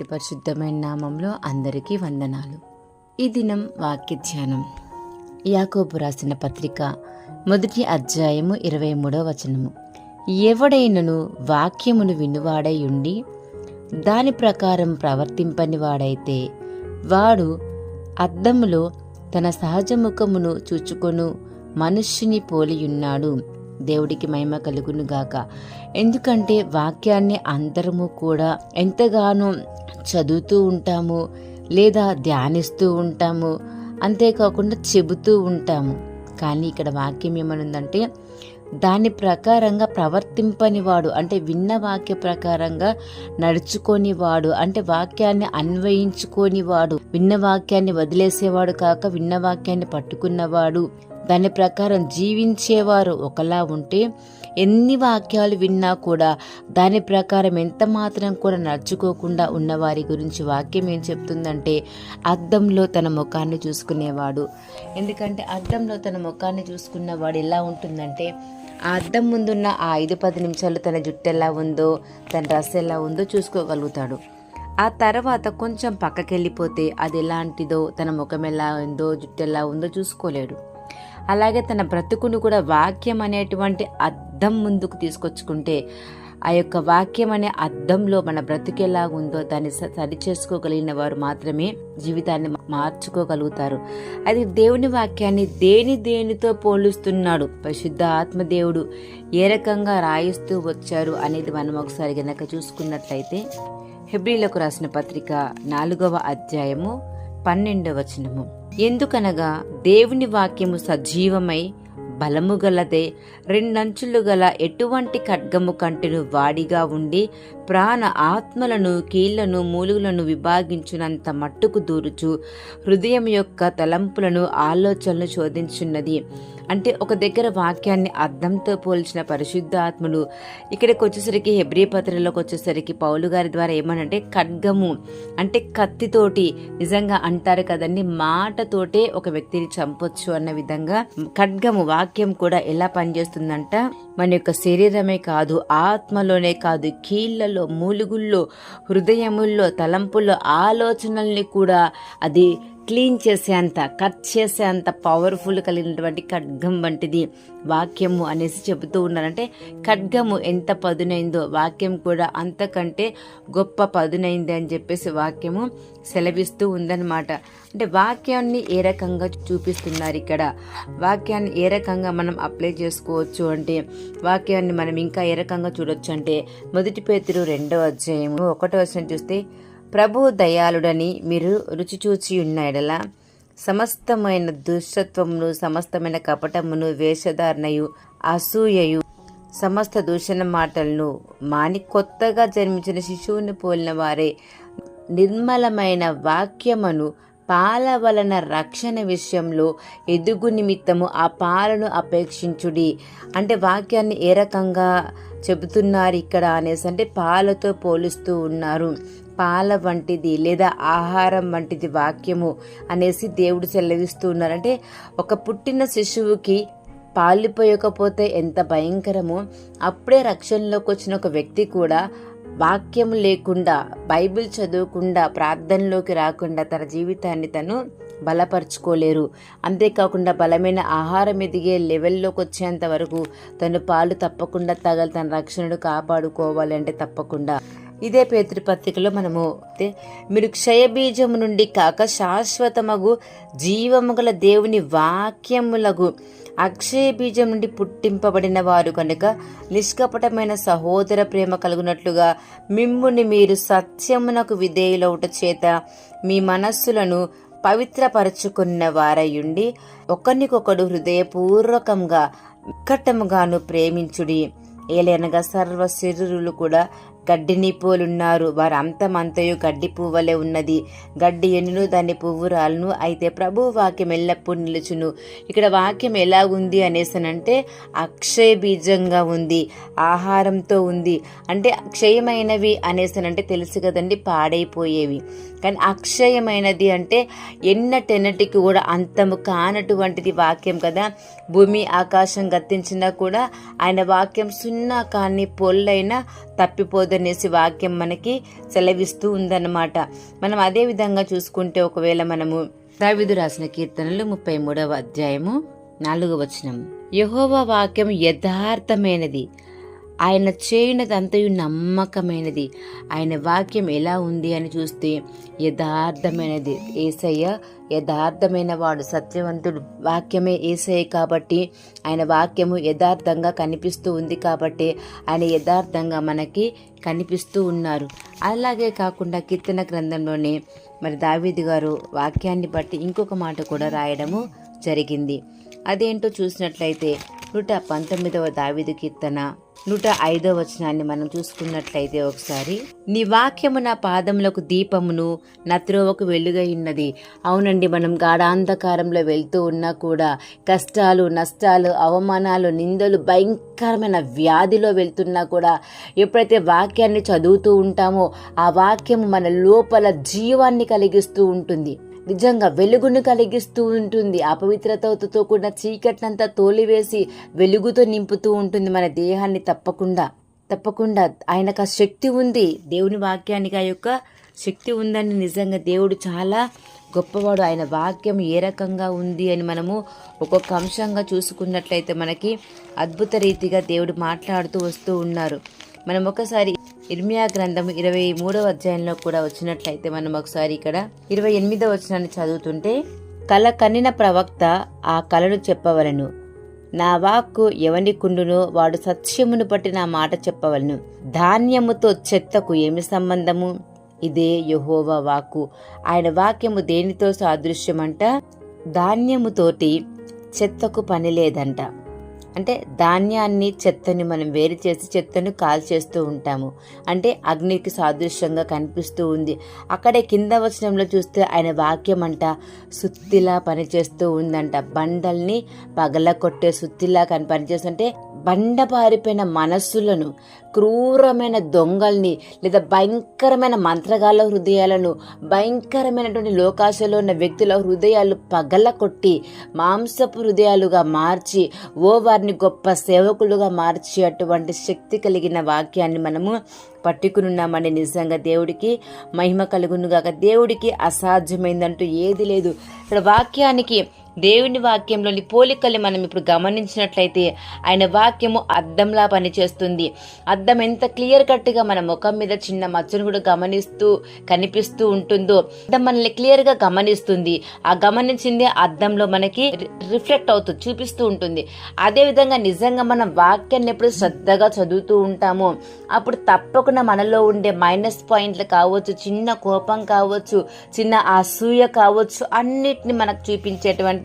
అతి పరిశుద్ధమైన నామంలో అందరికీ వందనాలు. ఈ దినం వాక్య ధ్యానం యాకోబు రాసిన పత్రిక మొదటి అధ్యాయము ఇరవై మూడో వచనము. ఎవడైనను వాక్యమును వినువాడై ఉండి దాని ప్రకారం ప్రవర్తింపని వాడైతే వాడు అద్దములో తన సహజ ముఖమును చూచుకొను మనుష్యుని పోలియున్నాడు. దేవుడికి మహిమ కలుగునుగాక ఎందుకంటే వాక్యాన్ని అందరము కూడా ఎంతగానో చదువుతూ ఉంటాము లేదా ధ్యానిస్తూ ఉంటాము అంతేకాకుండా చెబుతూ ఉంటాము. కానీ ఇక్కడ వాక్యం ఏమనుందంటే దాని ప్రకారంగా ప్రవర్తింపని వాడు అంటే విన్న వాక్య ప్రకారంగా నడుచుకొని వాడు అంటే వాక్యాన్ని అన్వయించుకొని వాడు విన్న వాక్యాన్ని వదిలేసేవాడు కాక విన్న వాక్యాన్ని పట్టుకున్నవాడు దాని ప్రకారం జీవించేవారు ఒకలా ఉంటే ఎన్ని వాక్యాలు విన్నా కూడా దాని ప్రకారం ఎంత మాత్రం కూడా నడుచుకోకుండా ఉన్నవారి గురించి వాక్యం ఏం చెప్తుందంటే అద్దంలో తన ముఖాన్ని చూసుకునేవాడు. ఎందుకంటే అద్దంలో తన ముఖాన్ని చూసుకున్నవాడు ఎలా ఉంటుందంటే ఆ అద్దం ముందున్న ఆ ఐదు పది నిమిషాలు తన జుట్టు ఎలా ఉందో తన డ్రెస్ ఎలా ఉందో చూసుకోగలుగుతాడు. ఆ తర్వాత కొంచెం పక్కకి వెళ్ళిపోతే అది ఎలాంటిదో తన ముఖం ఎలా ఉందో జుట్టు ఎలా ఉందో చూసుకోలేడు. అలాగే తన బ్రతుకును కూడా వాక్యం అనేటువంటి అద్దం ముందుకు తీసుకొచ్చుకుంటే ఆ యొక్క వాక్యం అనే అద్దంలో మన బ్రతుకు ఎలా ఉందో దాన్ని సరిచేసుకోగలిగిన సరి చేసుకోగలిగిన వారు మాత్రమే జీవితాన్ని మార్చుకోగలుగుతారు. అది దేవుని వాక్యాన్ని దేని దేనితో పోలుస్తున్నాడు? పరిశుద్ధ ఆత్మదేవుడు ఏ రకంగా రాయిస్తూ వచ్చారు అనేది మనం ఒకసారి గనక చూసుకున్నట్లయితే హెబ్రిలకు రాసిన పత్రిక నాలుగవ అధ్యాయము పన్నెండవ వచనము. ఎందుకనగా దేవుని వాక్యము సజీవమై బలము గలదే రెండంచులు గల ఎటువంటి ఖడ్గము కంటిను వాడిగా ఉండి ప్రాణ ఆత్మలను కీళ్ళను మూలుగులను విభాగించునంత మట్టుకు దూరుచు హృదయం యొక్క తలంపులను ఆలోచనలు శోధించున్నది. అంటే ఒక దగ్గర వాక్యాన్ని అర్థంతో పోల్చిన పరిశుద్ధాత్ములు ఇక్కడికి వచ్చేసరికి హెబ్రీ పత్రికలోకి వచ్చేసరికి పౌలు గారి ద్వారా ఏమనంటే ఖడ్గము అంటే కత్తితోటి నిజంగా అంటారు కదండి మాటతోటే ఒక వ్యక్తిని చంపొచ్చు అన్న విధంగా ఖడ్గము వాక్యం కూడా ఎలా పనిచేస్తుందంట? మన యొక్క శరీరమే కాదు ఆత్మలోనే కాదు కీళ్ళలో మూలుగుల్లో హృదయముల్లో తలంపుల్లో ఆలోచనల్ని కూడా అది క్లీన్ చేసేంత కట్ చేసేంత పవర్ఫుల్ కలిగినటువంటి ఖడ్గం వంటిది వాక్యము అనేసి చెబుతూ ఉన్నారంటే ఖడ్గము ఎంత పదునైందో వాక్యం కూడా అంతకంటే గొప్ప పదునైంది అని చెప్పేసి వాక్యము సెలవిస్తూ ఉందన్నమాట. అంటే వాక్యాన్ని ఏ రకంగా చూపిస్తున్నారు ఇక్కడ? వాక్యాన్ని ఏ రకంగా మనం అప్లై చేసుకోవచ్చు అంటే వాక్యాన్ని మనం ఇంకా ఏ రకంగా చూడొచ్చు అంటే మొదటి పేతురు రెండో అధ్యాయము ఒకటో వచనం చూస్తే ప్రభు దయాళుడని మీరు రుచి చూచి సమస్తమైన దుష్టత్వమును సమస్తమైన కపటమును వేషధారణయు అసూయయు సమస్త దూషణ మాటలను మాని కొత్తగా జన్మించిన శిశువుని పోలిన వారే నిర్మలమైన వాక్యమును పాల వలన రక్షణ విషయంలో ఎదుగు నిమిత్తము ఆ పాలను అపేక్షించుడి. అంటే వాక్యాన్ని ఏ రకంగా చెబుతున్నారు ఇక్కడ అనేసి అంటే పాలతో పోలుస్తూ ఉన్నారు. పాల వంటిది లేదా ఆహారం వంటిది వాక్యము అనేసి దేవుడు సెలవిస్తూ ఉన్నారు. అంటే ఒక పుట్టిన శిశువుకి పాలిపోయకపోతే ఎంత భయంకరమో అప్పుడే రక్షణలోకి వచ్చిన ఒక వ్యక్తి కూడా వాక్యం లేకుండా బైబిల్ చదవకుండా ప్రార్థనలోకి రాకుండా తన జీవితాన్ని తను బలపరుచుకోలేరు. అంతేకాకుండా బలమైన ఆహారం ఎదిగే లెవెల్లోకి వచ్చేంత వరకు తను పాలు తప్పకుండా తగలి తన రక్షణను కాపాడుకోవాలి అంటే తప్పకుండా. ఇదే పేతృపత్రికలో మనము మీరు క్షయబీజము నుండి కాక శాశ్వతమగు జీవము గల దేవుని వాక్యములగు అక్షయ బీజం నుండి పుట్టింపబడిన వారు కనుక నిష్కపటమైన సహోదర ప్రేమ కలుగునట్లుగా మిమ్ముని మీరు సత్యమునకు విధేయులవుట చేత మీ మనస్సులను పవిత్రపరచుకున్న వారయుండి ఒకరికొకడు హృదయపూర్వకంగా నికటముగాను ప్రేమించుడి. ఏలనగా సర్వ శరీరులు కూడా గడ్డిని పోలున్నారు. వారి అంతమంతయు గడ్డి పువ్వలే ఉన్నది. గడ్డి ఎన్నును దాని పువ్వురాలను. అయితే ప్రభు వాక్యం ఎల్లప్పుడు నిలుచును. ఇక్కడ వాక్యం ఎలా ఉంది అనేసనంటే అక్షయ బీజంగా ఉంది. ఆహారంతో ఉంది. అంటే అక్షయమైనవి అనేసనంటే తెలుసు కదండి పాడైపోయేవి. కానీ అక్షయమైనది అంటే ఎన్నటెన్నటికి కూడా అంతము కానటువంటిది వాక్యం కదా. భూమి ఆకాశం గతించినా కూడా ఆయన వాక్యం సున్నా కానీ పొల్లైనా తప్పిపోదు. ఉండకూడదనేసి వాక్యం మనకి సెలవిస్తూ ఉందన్నమాట. మనం అదే విధంగా చూసుకుంటే ఒకవేళ మనము దావిదు రాసిన కీర్తనలు ముప్పై మూడవ అధ్యాయము నాలుగవ వచనం. యహోవా వాక్యం యథార్థమైనది. ఆయన చేయునదంతయు నమ్మకమైనది. ఆయన వాక్యం ఎలా ఉంది అని చూస్తే యథార్థమైనది. ఏసయ్య యథార్థమైన వాడు సత్యవంతుడు. వాక్యమే ఏసయ్య కాబట్టి ఆయన వాక్యము యథార్థంగా కనిపిస్తూ ఉంది కాబట్టి ఆయన యథార్థంగా మనకి కనిపిస్తూ ఉన్నారు. అలాగే కాకుండా కీర్తన గ్రంథంలోనే మరి దావీది గారు వాక్యాన్ని బట్టి ఇంకొక మాట కూడా రాయడము జరిగింది. అదేంటో చూసినట్లయితే నూట పంతొమ్మిదవ దావీదు కీర్తన నూట ఐదో వచనాన్ని మనం చూసుకున్నట్లయితే ఒకసారి నీ వాక్యము నా పాదములకు దీపమును నా త్రోవకు వెలుగై ఉన్నది. అవునండి మనం గాఢాంధకారంలో వెళ్తూ ఉన్నా కూడా కష్టాలు నష్టాలు అవమానాలు నిందలు భయంకరమైన వ్యాధిలో వెళ్తున్నా కూడా ఎప్పుడైతే వాక్యాన్ని చదువుతూ ఉంటామో ఆ వాక్యము మన లోపల జీవాన్ని కలిగిస్తూ ఉంటుంది. నిజంగా వెలుగును కలిగిస్తూ ఉంటుంది. అపవిత్రతతో కూడిన చీకట్నంతా తోలివేసి వెలుగుతో నింపుతూ ఉంటుంది మన దేహాన్ని తప్పకుండా. తప్పకుండా ఆయనకు ఆ శక్తి ఉంది. దేవుని వాక్యానికి ఆ యొక్క శక్తి ఉందని నిజంగా దేవుడు చాలా గొప్పవాడు. ఆయన వాక్యం ఏ రకంగా ఉంది అని మనము ఒక్కొక్క అంశంగా చూసుకున్నట్లయితే మనకి అద్భుత రీతిగా దేవుడు మాట్లాడుతూ వస్తూ ఉన్నారు. మనం ఒకసారి ఇర్మియా గ్రంథం ఇరవై మూడవ అధ్యాయంలో కూడా వచ్చినట్లయితే మనం ఒకసారి ఇక్కడ ఇరవై ఎనిమిదవ వచనాన్ని చదువుతుంటే కల కన్నిన ప్రవక్త ఆ కలను చెప్పవలను. నా వాక్కు ఎవని కుండునో వాడు సత్యమును బట్టి నా మాట చెప్పవలను. ధాన్యముతో చెత్తకు ఏమి సంబంధము? ఇదే యహోవా వాక్కు. ఆయన వాక్యము దేనితో సాదృశ్యమంట? ధాన్యముతోటి చెత్తకు పని లేదంట. అంటే ధాన్యాన్ని చెత్తని మనం వేరు చేసి చెత్తను కాల్చేస్తూ ఉంటాము. అంటే అగ్నికి సాదృశ్యంగా కనిపిస్తూ ఉంది. అక్కడే కింద వచనంలో చూస్తే ఆయన వాక్యం అంట సుత్తిలా పనిచేస్తూ ఉందంట. బండల్ని పగల కొట్టే సుత్తిలా కని పనిచేస్తుంటే బండపారిపోయిన మనస్సులను క్రూరమైన దొంగల్ని లేదా భయంకరమైన మంత్రగాళ్ళ హృదయాలను భయంకరమైనటువంటి లోకాశలో ఉన్న వ్యక్తుల హృదయాలు పగల కొట్టి మాంసపు హృదయాలుగా మార్చి ఓ వారిని గొప్ప సేవకులుగా మార్చి అటువంటి శక్తి కలిగిన వాక్యాన్ని మనము పట్టుకునున్నామని నిజంగా దేవుడికి మహిమ కలుగునుగాక. దేవుడికి అసాధ్యమైందంటూ ఏది లేదు. ఇక్కడ వాక్యానికి దేవుని వాక్యంలోని పోలికల్ని మనం ఇప్పుడు గమనించినట్లయితే ఆయన వాక్యము అద్దంలా పనిచేస్తుంది. అద్దం ఎంత క్లియర్ కట్గా మన ముఖం మీద చిన్న మచ్చను కూడా గమనిస్తూ కనిపిస్తూ ఉంటుందో అద్దం మనల్ని క్లియర్గా గమనిస్తుంది. ఆ గమనించింది అద్దంలో మనకి రిఫ్లెక్ట్ అవుతుంది చూపిస్తూ ఉంటుంది. అదేవిధంగా నిజంగా మనం వాక్యాన్ని ఎప్పుడు శ్రద్ధగా చదువుతూ ఉంటాము అప్పుడు తప్పకుండా మనలో ఉండే మైనస్ పాయింట్లు కావచ్చు చిన్న కోపం కావచ్చు చిన్న అసూయ కావచ్చు అన్నిటిని మనకు చూపించేటువంటి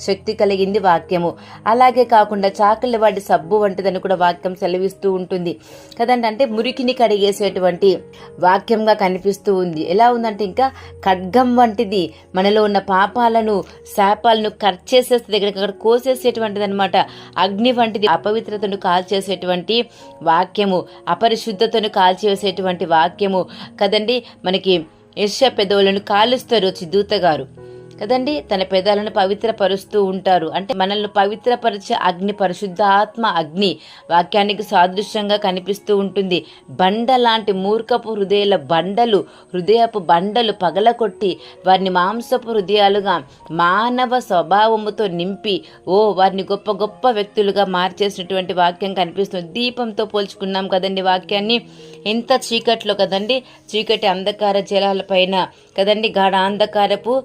శక్తి కలిగింది వాక్యము. అలాగే కాకుండా చాకలి వాడి సబ్బు వంటిదని కూడా వాక్యం సెలవిస్తూ ఉంటుంది. కదండి అంటే మురికిని కడిగేసేటువంటి వాక్యంగా కనిపిస్తూ ఉంది. ఎలా ఉందంటే ఇంకా ఖడ్గం వంటిది మనలో ఉన్న పాపాలను శాపాలను కట్ చేసేస్తే ఇక్కడ అక్కడ కోసేసేటువంటిది అనమాట అగ్ని వంటిది అపవిత్రతను కాల్చేసేటువంటి వాక్యము. అపరిశుద్ధతను కాల్చేసేటువంటి వాక్యము. కదండి మనకి యశ పెదవులను కాలుస్తారు వచ్చి దూత గారు కదండి? తన పెదాలను పవిత్రపరుస్తూ ఉంటారు. అంటే మనల్ని పవిత్రపరిచే అగ్ని పరిశుద్ధాత్మ అగ్ని వాక్యానికి సాదృశ్యంగా కనిపిస్తూ ఉంటుంది. బండ లాంటి మూర్ఖపు హృదయాల బండలు హృదయపు బండలు పగలకొట్టి వారిని మాంసపు హృదయాలుగా మానవ స్వభావముతో నింపి ఓ వారిని గొప్ప గొప్ప వ్యక్తులుగా మార్చేసినటువంటి వాక్యం కనిపిస్తుంది. దీపంతో పోల్చుకున్నాం కదండి వాక్యాన్ని. ఇంత చీకట్లో కదండి చీకటి అంధకార జలాలపైన కదండి గాఢ అంధకారపు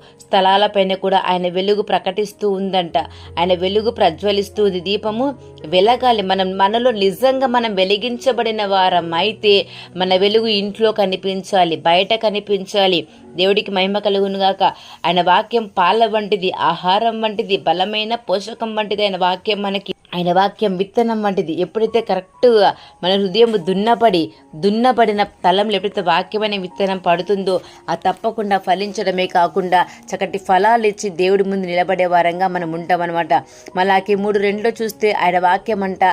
పైన కూడా ఆయన వెలుగు ప్రకటిస్తూ ఉందంట. ఆయన వెలుగు ప్రజ్వలిస్తూ ఉంది. దీపము వెలగాలి. మనం మనలో నిజంగా మనం వెలిగించబడిన వారం అయితే మన వెలుగు ఇంట్లో కనిపించాలి. బయట కనిపించాలి. దేవుడికి మహిమ కలుగునుగాక ఆయన వాక్యం పాల వంటిది ఆహారం వంటిది బలమైన పోషకం వంటిది ఆయన వాక్యం మనకి ఆయన వాక్యం విత్తనం వంటిది. ఎప్పుడైతే కరెక్ట్గా మన హృదయం దున్నపడి దున్నపడిన తలంలో ఎప్పుడైతే వాక్యమైన విత్తనం పడుతుందో ఆ తప్పకుండా ఫలించడమే కాకుండా చక్కటి ఫలాలు ఇచ్చి దేవుడి ముందు నిలబడే వారంగా మనం ఉంటామన్నమాట. మళ్ళాకి మూడు రెండులో చూస్తే ఆయన వాక్యం అంట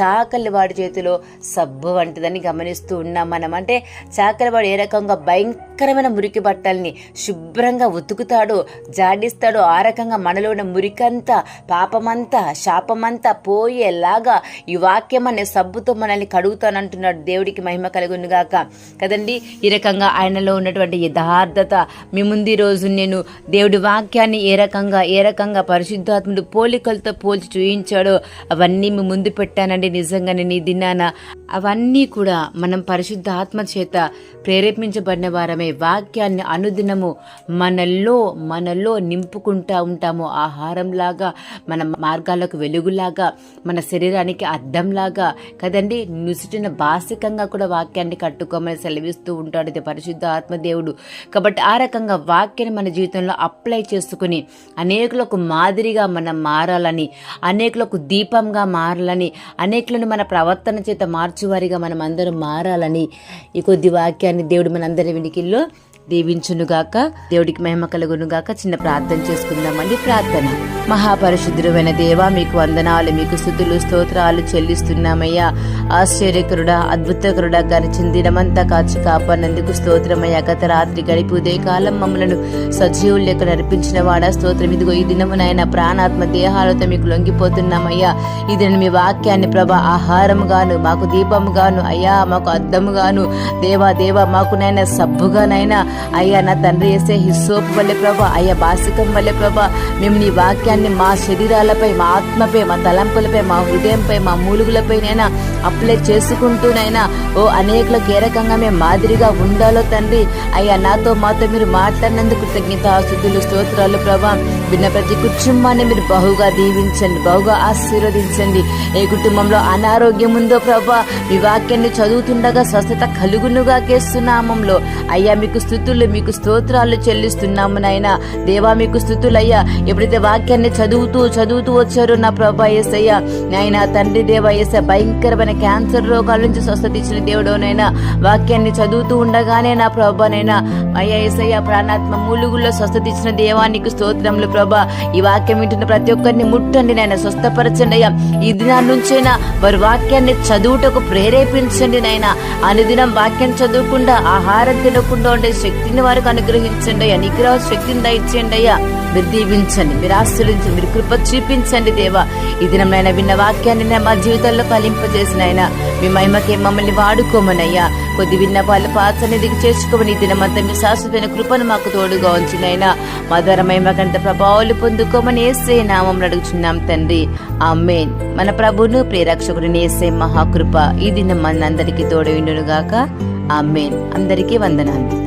చాకలి వాడి చేతిలో సబ్బు వంటిదని గమనిస్తూ ఉన్నాం మనం. అంటే చాకలి వాడు ఏ రకంగా భయం భయంకరమైన మురికి బట్టల్ని శుభ్రంగా ఉతుకుతాడో జాడిస్తాడో. ఆ రకంగా మనలో ఉన్న మురికంతా పాపమంతా శాపమంతా పోయేలాగా ఈ వాక్యం అనే సబ్బుతో మనల్ని కడుగుతానంటున్నాడు. దేవుడికి మహిమ కలుగునుగాక కదండి? ఈ రకంగా ఆయనలో ఉన్నటువంటి యథార్థత. మీ ముందు ఈ రోజు నేను దేవుడి వాక్యాన్ని ఏ రకంగా ఏ రకంగా పరిశుద్ధాత్ముడు పోలికలతో పోల్చి చూయించాడో అవన్నీ మీ ముందు పెట్టానండి. నిజంగానే నీ దినాన అవన్నీ కూడా మనం పరిశుద్ధ ఆత్మ చేత ప్రేరేపించబడిన వారమే. వాక్యాన్ని అనుదినము మనలో మనలో నింపుకుంటా ఉంటాము. ఆహారంలాగా మన మార్గాలకు వెలుగులాగా మన శరీరానికి అద్దంలాగా. కదండి? నుసిటిన బాసికంగా కూడా వాక్యాన్ని కట్టుకోమని సెలవిస్తూ ఉంటాడు ఇది పరిశుద్ధ ఆత్మదేవుడు. కాబట్టి ఆ రకంగా వాక్యాన్ని మన జీవితంలో అప్లై చేసుకుని అనేకులకు మాదిరిగా మనం మారాలని అనేకులకు దీపంగా మారాలని అనేకులను మన ప్రవర్తన చేత మార్చువారిగా మనం అందరం మారాలని ఈ కొద్ది వాక్యాన్ని దేవుడు మనందరి వినికిల్లో ছিল దీవించునుగాక దేవుడికి మహిమ కలుగునుగాక చిన్న ప్రార్థన చేసుకుందామండి. ప్రార్థన. మహాపరిశుద్ధుడైన దేవ మీకు వందనాలు మీకు స్థుతులు స్తోత్రాలు చెల్లిస్తున్నామయ్యా. ఆశ్చర్యకరుడా అద్భుతకరుడా గరిచిన దినమంతా కాచి కాపాడినందుకు స్తోత్రమయ్యా. గత రాత్రి గడిపి ఉదయకాలం మమ్మలను సజీవులు లెక్క నడిపించిన వాడా. స్తోత్రం ఇదిగో ఈ దినము ప్రాణాత్మ దేహాలతో మీకు లొంగిపోతున్నామయ్యా. ఇది మీ వాక్యాన్ని ప్రభా ఆహారముగాను మాకు దీపముగాను అయ్యా మాకు అద్దముగాను. దేవా దేవా మాకు నైనా సబ్బుగానైనా అయ్యా నా తండ్రి వేసే హిస్సోపు వల్లే ప్రభా అయ్యా బాసికం వల్లే ప్రభా మేము నీ వాక్యాన్ని మా శరీరాలపై మా ఆత్మపై మా తలంపులపై మా హృదయంపై మా మూలుగులపై నైనా అప్లై చేసుకుంటూనైనా ఓ అనేకులకు ఏ రకంగా మేము మాదిరిగా ఉండాలో తండ్రి అయ్యా నాతో మాతో మీరు మాట్లాడినందుకు కృతజ్ఞతాస్తుతులు స్తోత్రాలు ప్రభా. విన్న ప్రతి కుటుంబాన్ని మీరు బహుగా దీవించండి బహుగా ఆశీర్వదించండి. ఏ కుటుంబంలో అనారోగ్యం ఉందో ప్రభా మీ వాక్యాన్ని చదువుతుండగా స్వస్థత కలుగునుగా కేస్తున్నామంలో అయ్యా మీకు స్థుతులు మీకు స్తోత్రాలు చెల్లిస్తున్నాము నాయన. దేవా మీకు స్థుతులయ్యా. ఎప్పుడైతే వాక్యాన్ని చదువుతూ చదువుతూ వచ్చారో నా ప్రభా ఏసయ్య. నాయన తండ్రి దేవా ఏస భయంకరమైన క్యాన్సర్ రోగాల నుంచి స్వస్థత ఇచ్చిన దేవుడోనైనా వాక్యాన్ని చదువుతూ ఉండగానే నా ప్రభానైనా అయ్యా ఏసయ్య ప్రాణాత్మ మూలుగుల్లో స్వస్థత ఇచ్చిన దేవానికి స్తోత్రములు ప్రభా. ఈ వాక్యం వింటున్న ప్రతి ఒక్కరిని ముట్టండి నాయన స్వస్థపరచండి అయ్యా. ఈ దినాల నుంచైనా వారి వాక్యాన్ని చదువుటకు ప్రేరేపించండి నాయన. అనుదినం వాక్యం చదువుకుండా ఆహారం తినకుండా ఉండే శక్తిని వారికి అనుగ్రహించండి అయ్యా. నిగ్రహ శక్తిని దయచేయండి అయ్యా. మీరు దీవించండి మీరు ఆశ్రయించండి మీరు కృప చూపించండి దేవా. ఈ దినమైన విన్న వాక్యాన్ని మా జీవితంలో ఫలింపజేసిన ఆయన. మీ మహిమకే మమ్మల్ని వాడుకోమనయ్యా కొద్ది విన్న వాళ్ళ పాత్రని దిగి చేర్చుకోమని ఈ దినమంతా మీ శాశ్వతమైన కృపను మాకు తోడుగా ఉంచినైనా మా ద్వారా మహిమకంత ప్రభావాలు పొందుకోమని ఏసే నామం అడుగుచున్నాం తండ్రి. ఆమెన్. మన ప్రభును ప్రేరక్షకుడు ఏసే మహాకృప. ఈ దినం మనందరికీ తోడు గాక ఆమెన్. అందరికీ వందనాలు.